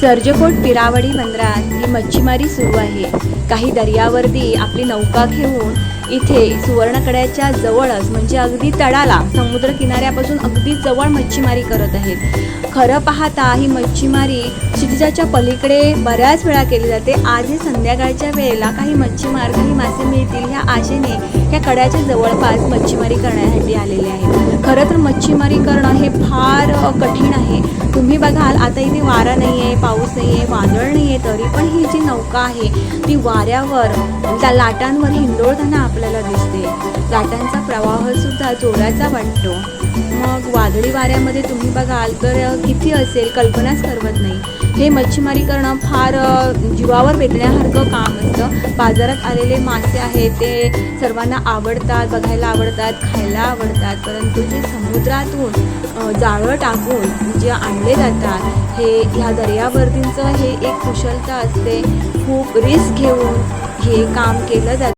सर्जकोट पिरावडी बंदरात ही मच्छीमारी सुरू आहे. काही दर्यावर्दी आपली नौका घेऊन इथे सुवर्णकड्याच्या जवळच म्हणजे अगदी तळाला समुद्र किनाऱ्यापासून अगदी जवळ मच्छीमारी करत आहेत. खरं पाहता ही मच्छीमारी क्षितिजाच्या पलीकडे बऱ्याच वेळा केली जाते. आजही संध्याकाळच्या वेळेला काही मच्छीमार काही मासे मिळतील ह्या आशेने ह्या कड्याच्या जवळपास मच्छीमारी करण्यासाठी आलेले आहेत. खरं तर मच्छीमारी करणं हे फार कठीण आहे. तुम्ही बघाल आता इथे वारा नाही आहे पाऊस नाही आहे वादळ नाही आहे तरी पण ही जी नौका आहे ती वाऱ्यावर त्या लाटांवर हिंदोळताना आपल्याला दिसते. लाटांचा प्रवाहसुद्धा जोराचा वाटतो. मग वादळी वाऱ्यामध्ये तुम्ही बघाल तर किती असेल? कल्पनाच करवत नाही. हे मच्छीमारी करणं फार जीवावर वेदण्यासारखं काम असतं. बाजारात आलेले मासे आहेत ते सर्वांना आवडतात बघायला आवडतात खायला आवडतात. परंतु जे समुद्रातून जाळं टाकून जे आणले जातात हे ह्या दर्यावर्तींचं हे एक कुशलता असते. खूप रिस्क घेऊन हे काम केलं जातं.